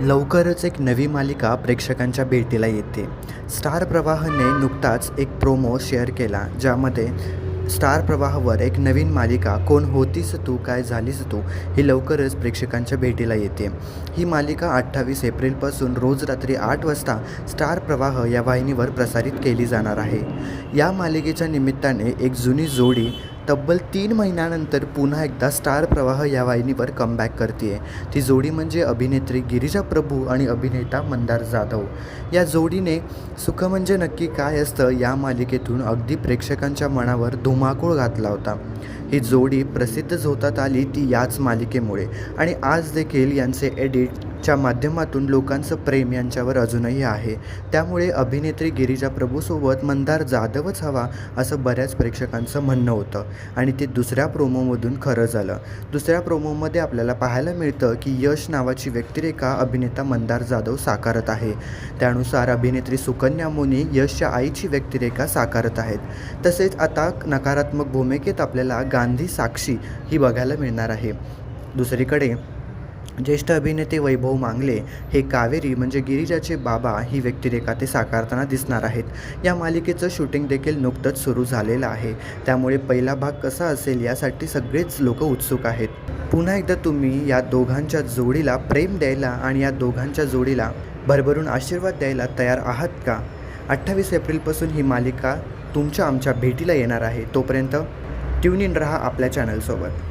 लवकरच एक नवी मालिका प्रेक्षकांच्या भेटीला येते. स्टार प्रवाहने नुकताच एक प्रोमो शेअर केला ज्यामध्ये स्टार प्रवाहावर एक नवीन मालिका कोण होतीस तू काय झालीस तू ही लवकरच प्रेक्षकांच्या भेटीला येते. ही मालिका अठ्ठावीस एप्रिलपासून रोज रात्री आठ वाजता स्टार प्रवाह या वाहिनीवर प्रसारित केली जाणार आहे. या मालिकेच्या निमित्ताने एक जुनी जोडी तब्बल तीन महिन्यानंतर पुन्हा एकदा स्टार प्रवाह या वाहिनीवर कमबॅक करते ती जोडी म्हणजे अभिनेत्री गिरिजा प्रभू आणि अभिनेता मंदार जाधव. या जोडीने सुख म्हणजे नक्की काय असतं या मालिकेतून अगदी प्रेक्षकांच्या मनावर धुमाकूळ घातला होता. ही जोडी प्रसिद्ध झोतात आली ती याच मालिकेमुळे. आणि आज देखील यांचे एडिट च्या माध्यमातून लोकांचं प्रेम यांच्यावर अजूनही आहे. त्यामुळे अभिनेत्री गिरिजा प्रभूसोबत मंदार जाधवच हवा असं बऱ्याच प्रेक्षकांचं म्हणणं होतं. आणि ते दुसऱ्या प्रोमोमधून खरं झालं. दुसऱ्या प्रोमोमध्ये आपल्याला पाहायला मिळतं की यश नावाची व्यक्तिरेखा अभिनेता मंदार जाधव साकारत आहे. त्यानुसार अभिनेत्री सुकन्या मोनी यशच्या आईची व्यक्तिरेखा साकारत आहेत. तसेच आता नकारात्मक भूमिकेत आपल्याला गांधी साक्षी ही बघायला मिळणार आहे. दुसरीकडे ज्येष्ठ अभिनेते वैभव मांगले हे कावेरी म्हणजे गिरिजाचे बाबा ही व्यक्तिरेखा ते साकारताना दिसणार आहेत. या मालिकेचं शूटिंग देखील नुकतंच सुरू झालेलं आहे. त्यामुळे पहिला भाग कसा असेल यासाठी सगळेच लोक उत्सुक आहेत. पुन्हा एकदा तुम्ही या दोघांच्या जोडीला प्रेम द्यायला आणि या दोघांच्या जोडीला भरभरून आशीर्वाद द्यायला तयार आहात का? अठ्ठावीस एप्रिलपासून ही मालिका तुमच्या आमच्या भेटीला येणार आहे. तोपर्यंत ट्यून इन रहा आपल्या चॅनलसोबत